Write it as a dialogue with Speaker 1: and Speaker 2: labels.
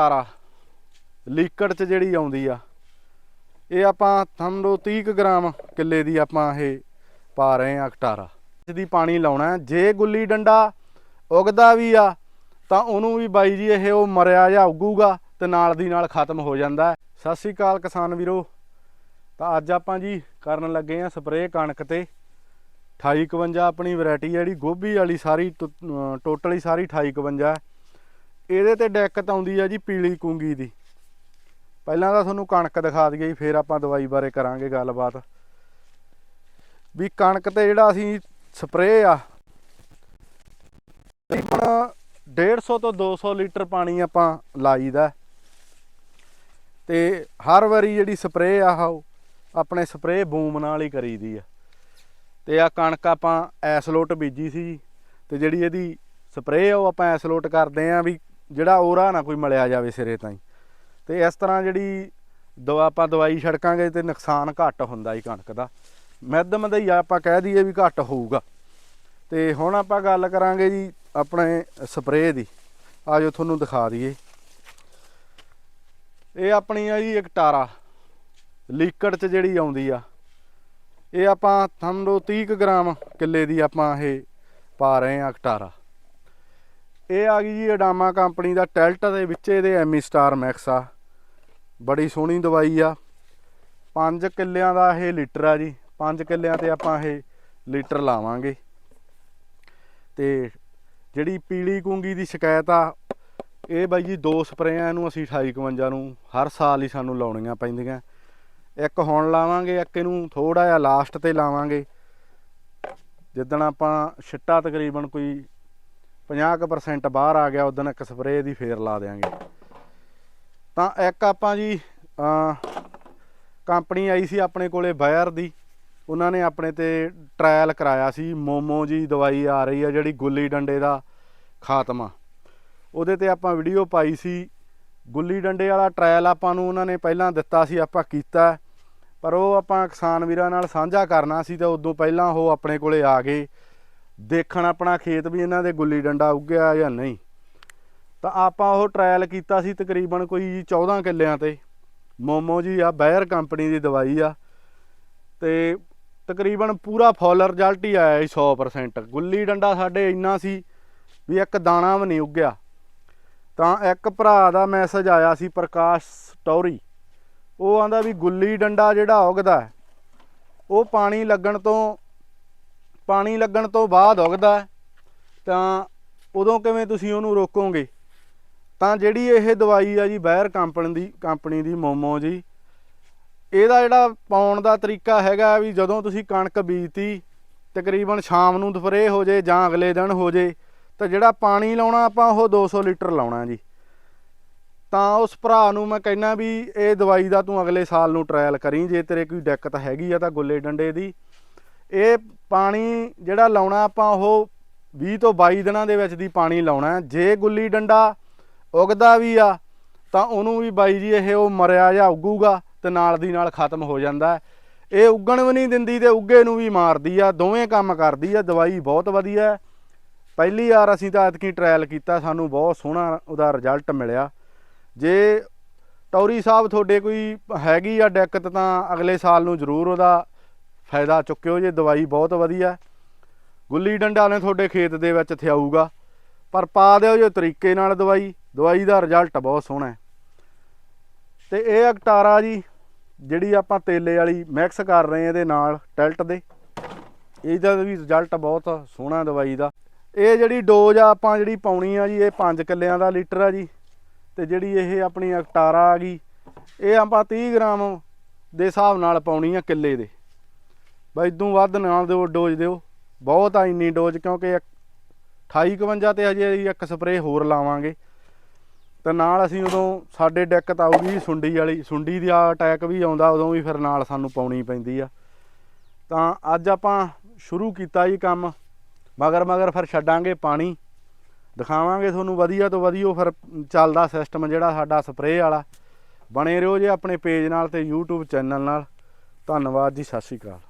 Speaker 1: ਸਾਰਾ ਲੀਕੜ ਚ ਜਿਹੜੀ ਆਉਂਦੀ ਆ, ਇਹ ਆਪਾਂ ਤੁਹਾਨੂੰ 30 ਕੁ ਗ੍ਰਾਮ ਕਿੱਲੇ ਦੀ ਆਪਾਂ ਇਹ ਪਾ ਰਹੇ ਆ ਅਕਟਾਰਾ ਦੀ ਪਾਣੀ ਲਾਉਣਾ ਜੇ ਗੁੱਲੀ ਡੰਡਾ ਉਗਦਾ ਵੀ ਆ, ਤਾਂ ਉਹਨੂੰ ਵੀ ਬਾਈ ਜੀ ਇਹ ਉਹ ਮਰਿਆ ਜਾਂ ਉੱਗੂਗਾ ਤੇ ਨਾਲ ਦੀ ਨਾਲ ਖਤਮ ਹੋ ਜਾਂਦਾ ਸਤਿ ਸ੍ਰੀ ਅਕਾਲ ਕਿਸਾਨ ਵੀਰੋ। ਤਾਂ ਅੱਜ ਆਪਾਂ ਜੀ ਕਰਨ ਲੱਗੇ ਆ ਸਪਰੇਅ ਕਣਕ ਤੇ। 2851 ਆਪਣੀ ਵੈਰਾਈਟੀ ਜਿਹੜੀ, ਗੋਭੀ ਵਾਲੀ ਸਾਰੀ ਟੋਟਲੀ ਸਾਰੀ 2851 ਹੈ। ਇਹਦੇ ਤੇ ਦਿੱਕਤ ਆਉਂਦੀ ਆ ਜੀ ਪੀਲੀ ਕੁੰਗੀ ਦੀ। ਪਹਿਲਾਂ ਤਾਂ ਤੁਹਾਨੂੰ ਕਣਕ ਦਿਖਾ ਦਈਏ ਜੀ, ਫਿਰ ਆਪਾਂ ਦਵਾਈ ਬਾਰੇ ਕਰਾਂਗੇ ਗੱਲਬਾਤ। ਵੀ ਕਣਕ ਤੇ ਜਿਹੜਾ ਅਸੀਂ ਸਪਰੇਅ ਆ ਤਕਰੀਬਨ 150 ਤੋਂ 200 ਲੀਟਰ ਪਾਣੀ ਆਪਾਂ ਲਾਈਦਾ। ਹੈ। ਤੇ ਹਰ ਵਾਰੀ ਜਿਹੜੀ ਸਪਰੇਅ ਆ ਉਹ ਆਪਣੇ ਸਪਰੇਅ ਬੂਮ ਨਾਲ ਹੀ ਕਰੀਦੀ ਆ। ਤੇ ਆ ਕਣਕ ਆਪਾਂ ਐਸਲੋਟ ਬੀਜੀ ਸੀ ਜੀ ਤੇ ਜਿਹੜੀ ਇਹਦੀ ਸਪਰੇਅ ਆ ਉਹ ਆਪਾਂ ਐਸਲੋਟ ਕਰਦੇ ਆ ਵੀ ਜਿਹੜਾ ਔਰਾ ਨਾ ਕੋਈ ਮਲਿਆ ਜਾਵੇ ਸਿਰੇ ਤਾਈਂ। ਤੇ ਇਸ ਤਰ੍ਹਾਂ ਜਿਹੜੀ ਦਵਾ ਆਪਾਂ ਦਵਾਈ ਛੜਕਾਂਗੇ ਤੇ ਨੁਕਸਾਨ ਘੱਟ ਹੁੰਦਾ ਜੀ ਕਣਕ ਦਾ। ਮੱਧਮ ਦਾ ਹੀ ਆਪਾਂ ਕਹਿ ਦਈਏ ਵੀ ਘੱਟ ਹੋਊਗਾ। ਤੇ ਹੁਣ ਆਪਾਂ ਗੱਲ ਕਰਾਂਗੇ ਜੀ ਆਪਣੇ ਸਪਰੇਅ ਦੀ। ਆਜੋ ਤੁਹਾਨੂੰ ਦਿਖਾ ਦਈਏ। ਇਹ ਆਪਣੀ ਆ ਜੀ ਇੱਕ ਟਾਰਾ। ਲੀਕੜ ਚ ਜਿਹੜੀ ਆਉਂਦੀ ਆ। ਇਹ ਆਪਾਂ ਤੁਹਾਨੂੰ 30 ਕੁ ਗ੍ਰਾਮ ਕਿੱਲੇ ਦੀ ਆਪਾਂ ਇਹ ਪਾ ਰਹੇ ਆ ਅਕਟਾਰਾ ਇਹ ਆ ਗਈ ਜੀ ਅਡਾਮਾ ਕੰਪਨੀ ਦਾ ਟੈਲਟ ਦੇ ਵਿੱਚ ਇਹਦੇ ਐਮੀ ਸਟਾਰ ਮੈਕਸ ਆ। ਬੜੀ ਸੋਹਣੀ ਦਵਾਈ ਆ। 5 ਕਿੱਲਿਆਂ ਦਾ ਇਹ ਲੀਟਰ ਆ ਜੀ। 5 ਕਿੱਲਿਆਂ ਤੇ ਆਪਾਂ ਇਹ ਲੀਟਰ ਲਾਵਾਂਗੇ। ਤੇ ਜਿਹੜੀ ਪੀਲੀ ਕੁੰਗੀ ਦੀ ਸ਼ਿਕਾਇਤ ਆ, ਇਹ ਬਾਈ ਜੀ ਦੋ ਸਪਰੇਆਂ ਇਹਨੂੰ ਅਸੀਂ 2851 ਨੂੰ ਹਰ ਸਾਲ ਹੀ ਸਾਨੂੰ ਲਾਉਣੀਆਂ ਪੈਂਦੀਆਂ। ਇੱਕ ਹੁਣ ਲਾਵਾਂਗੇ, ਇੱਕ ਇਹਨੂੰ ਥੋੜਾ ਜਿਹਾ ਲਾਸਟ ਤੇ ਲਾਵਾਂਗੇ। ਜਿੱਦਣ ਆਪਾਂ ਛਿੱਟਾ ਤਕਰੀਬਨ ਕੋਈ 50% ਬਾਹਰ ਆ ਗਿਆ, ਉਦੋਂ ਇੱਕ ਸਪਰੇਅ ਦੀ ਫੇਰ ਲਾ ਦੇਾਂਗੇ ਤਾਂ ਇੱਕ ਆਪਾਂ ਜੀ ਕੰਪਨੀ ਆਈ ਸੀ ਆਪਣੇ ਕੋਲੇ ਬਾਇਰ ਦੀ। ਉਹਨਾਂ ਨੇ ਆਪਣੇ ਤੇ ਟ੍ਰਾਇਲ ਕਰਾਇਆ ਸੀ। ਮੋਮੋ ਜੀ ਦਵਾਈ ਆ ਰਹੀ ਆ ਜਿਹੜੀ ਗੁੱਲੀ ਡੰਡੇ ਦਾ ਖਾਤਮਾ। ਉਹਦੇ ਤੇ ਆਪਾਂ ਵੀਡੀਓ ਪਾਈ ਸੀ। ਗੁੱਲੀ ਡੰਡੇ ਵਾਲਾ ਟ੍ਰਾਇਲ ਆਪਾਂ ਨੂੰ ਉਹਨਾਂ ਨੇ ਪਹਿਲਾਂ ਦਿੱਤਾ ਸੀ, ਆਪਾਂ ਕੀਤਾ। ਪਰ ਉਹ ਆਪਾਂ ਕਿਸਾਨ ਵੀਰਾਂ ਨਾਲ ਸਾਂਝਾ ਕਰਨਾ ਸੀ ਤਾਂ ਉਦੋਂ ਪਹਿਲਾਂ ਉਹ ਆਪਣੇ ਕੋਲੇ ਆ ਗਏ। ਦੇਖਣ ਆਪਣਾ ਖੇਤ ਵੀ ਇਹਨਾਂ ਦੇ ਗੁੱਲੀ ਡੰਡਾ ਉੱਗਿਆ ਜਾਂ ਨਹੀਂ। ਤਾਂ ਆਪਾਂ ਉਹ ਟ੍ਰਾਇਲ ਕੀਤਾ ਸੀ ਤਕਰੀਬਨ ਕੋਈ 14 ਕਿੱਲਿਆਂ ਤੇ। ਮੋਮੋ ਜੀ ਆ ਬਾਇਰ ਕੰਪਨੀ ਦੀ ਦਵਾਈ ਆ। ਤੇ ਤਕਰੀਬਨ ਪੂਰਾ ਫੁੱਲ ਰਿਜ਼ਲਟ ਹੀ ਆਇਆ ਸੀ 100% ਗੁੱਲੀ ਡੰਡਾ ਸਾਡੇ ਇੰਨਾ ਸੀ ਵੀ ਇੱਕ ਦਾਣਾ ਵੀ ਨਹੀਂ ਉੱਗਿਆ। ਤਾਂ ਇੱਕ ਭਰਾ ਦਾ ਮੈਸੇਜ ਆਇਆ ਸੀ ਪ੍ਰਕਾਸ਼ ਟੌਰੀ ਉਹ ਆਂਦਾ ਵੀ ਗੁੱਲੀ ਡੰਡਾ ਜਿਹੜਾ ਉਗਦਾ, ਉਹ ਪਾਣੀ ਲੱਗਣ ਤੋਂ ਪਾਣੀ ਲੱਗਣ ਤੋਂ ਬਾਅਦ ਉਗਦਾ ਤਾਂ ਉਦੋਂ ਕਿਵੇਂ ਤੁਸੀਂ ਉਹਨੂੰ ਰੋਕੋਗੇ? ਤਾਂ ਜਿਹੜੀ ਇਹ ਦਵਾਈ ਆ ਜੀ ਬਾਇਰ ਕੰਪਨੀ ਦੀ ਕੰਪਨੀ ਦੀ ਮੋਮੋ ਜੀ, ਇਹਦਾ ਜਿਹੜਾ ਪਾਉਣ ਦਾ ਤਰੀਕਾ ਹੈਗਾ ਵੀ ਜਦੋਂ ਤੁਸੀਂ ਕਣਕ ਬੀਜਤੀ, ਤਕਰੀਬਨ ਸ਼ਾਮ ਨੂੰ ਦੁਪਹਿਰੇ ਹੋ ਜੇ ਜਾਂ ਅਗਲੇ ਦਿਨ ਹੋ ਜੇ, ਤਾਂ ਜਿਹੜਾ ਪਾਣੀ ਲਾਉਣਾ ਆਪਾਂ ਉਹ 200 ਲੀਟਰ ਲਾਉਣਾ ਜੀ। ਤਾਂ ਉਸ ਭਰਾ ਨੂੰ ਮੈਂ ਕਹਿਣਾ ਵੀ ਇਹ ਦਵਾਈ ਦਾ ਤੂੰ ਅਗਲੇ ਸਾਲ ਨੂੰ ਟਰਾਇਲ ਕਰੀ, ਜੇ ਤੇਰੇ ਕੋਈ ਦਿੱਕਤ ਹੈਗੀ ਆ ਤਾਂ ਗੁੱਲੇ ਡੰਡੇ ਦੀ। ਇਹ ਪਾਣੀ ਜਿਹੜਾ ਲਾਉਣਾ ਆਪਾਂ ਉਹ 20 ਤੋਂ 22 ਦਿਨਾਂ ਦੇ ਵਿੱਚ ਦੀ ਪਾਣੀ ਲਾਉਣਾ ਜੇ ਗੁੱਲੀ ਡੰਡਾ ਉਗਦਾ ਵੀ ਆ, ਤਾਂ ਉਹਨੂੰ ਵੀ ਬਾਈ ਜੀ ਇਹ ਉਹ ਮਰਿਆ ਜਾਂ ਉੱਗੂਗਾ ਤੇ ਨਾਲ ਦੀ ਨਾਲ ਖਤਮ ਹੋ ਜਾਂਦਾ ਇਹ ਉੱਗਣ ਵੀ ਨਹੀਂ ਦਿੰਦੀ ਤੇ ਉੱਗੇ ਨੂੰ ਵੀ ਮਾਰਦੀ ਆ, ਦੋਵੇਂ ਕੰਮ ਕਰਦੀ ਆ, ਦਵਾਈ ਬਹੁਤ ਵਧੀਆ ਪਹਿਲੀ ਵਾਰ ਅਸੀਂ ਤਾਂ ਐਤਕੀ ਟਰਾਇਲ ਕੀਤਾ, ਸਾਨੂੰ ਬਹੁਤ ਸੋਹਣਾ ਉਹਦਾ ਰਿਜ਼ਲਟ ਮਿਲਿਆ। ਜੇ ਟੌਰੀ ਸਾਹਿਬ ਤੁਹਾਡੇ ਕੋਈ ਹੈਗੀ ਆ ਦਿੱਕਤ ਤਾਂ ਅਗਲੇ ਸਾਲ ਨੂੰ ਜ਼ਰੂਰ ਉਹਦਾ ਫਾਇਦਾ ਚੁੱਕਿਓ ਜੇ, ਦਵਾਈ ਬਹੁਤ ਵਧੀਆ। ਗੁੱਲੀ ਡੰਡਾ ਨੇ ਤੁਹਾਡੇ ਖੇਤ ਦੇ ਵਿੱਚ ਥਿਆਊਗਾ। ਪਰ ਪਾ ਦਿਓ ਜੇ ਤਰੀਕੇ ਨਾਲ ਦਵਾਈ। ਦਵਾਈ ਦਾ ਰਿਜ਼ਲਟ ਬਹੁਤ ਸੋਹਣਾ ਹੈ। ਤੇ ਇਹ ਅਕਟਾਰਾ ਜੀ, ਜਿਹੜੀ ਆਪਾਂ ਤੇਲੇ ਵਾਲੀ ਮਿਕਸ ਕਰ ਰਹੇ ਹਾਂ ਇਹਦੇ ਨਾਲ, ਟੈਲਟ ਦੇ। ਇਹਦਾ ਵੀ ਰਿਜ਼ਲਟ ਬਹੁਤ ਸੋਹਣਾ ਦਵਾਈ ਦਾ। ਇਹ ਜਿਹੜੀ ਡੋਜ਼ ਆ ਆਪਾਂ ਜਿਹੜੀ ਪਾਉਣੀ ਆ ਜੀ, ਇਹ 5 ਕਿੱਲਿਆਂ ਦਾ ਲੀਟਰ ਆ ਜੀ। ਤੇ ਜਿਹੜੀ ਇਹ ਆਪਣੀ ਅਕਟਾਰਾ ਆ ਗਈ, ਇਹ ਆਪਾਂ 30 ਗ੍ਰਾਮ ਦੇ ਹਿਸਾਬ ਨਾਲ ਪਾਉਣੀ ਆ ਕਿੱਲੇ ਦੇ। ਬਈ ਇਦੋਂ ਵੱਧ ਨਾ ਦਿਓ, ਡੋਜ਼ ਦਿਓ। ਬਹੁਤ ਆ ਇੰਨੀ ਡੋਜ਼, ਕਿਉਂਕਿ 2851 ਤੇ ਹਜੇ ਇੱਕ ਸਪਰੇਅ ਹੋਰ ਲਾਵਾਂਗੇ। ਤੇ ਨਾਲ ਅਸੀਂ ਉਦੋਂ ਸਾਡੇ ਦਿੱਕਤ ਆਊਗੀ ਸੁੰਡੀ ਵਾਲੀ, ਸੁੰਡੀ ਦਾ ਅਟੈਕ ਵੀ ਆਉਂਦਾ, ਉਦੋਂ ਵੀ ਫਿਰ ਨਾਲ ਸਾਨੂੰ ਪਾਉਣੀ ਪੈਂਦੀ ਆ। ਤਾਂ ਅੱਜ ਆਪਾਂ ਸ਼ੁਰੂ ਕੀਤਾ ਜੀ ਕੰਮ। ਮਗਰ ਮਗਰ ਫਿਰ ਛੱਡਾਂਗੇ ਪਾਣੀ। ਦਿਖਾਵਾਂਗੇ ਤੁਹਾਨੂੰ ਵਧੀਆ ਤੋਂ ਵਧੀਆ ਫਿਰ ਚੱਲਦਾ ਸਿਸਟਮ ਜਿਹੜਾ ਸਾਡਾ ਸਪਰੇਅ ਵਾਲਾ। ਬਣੇ ਰਹੋ ਜੇ ਆਪਣੇ ਪੇਜ ਨਾਲ ਤੇ YouTube ਚੈਨਲ ਨਾਲ। ਧੰਨਵਾਦ ਜੀ, ਸਤਿ ਸ਼੍ਰੀ ਅਕਾਲ।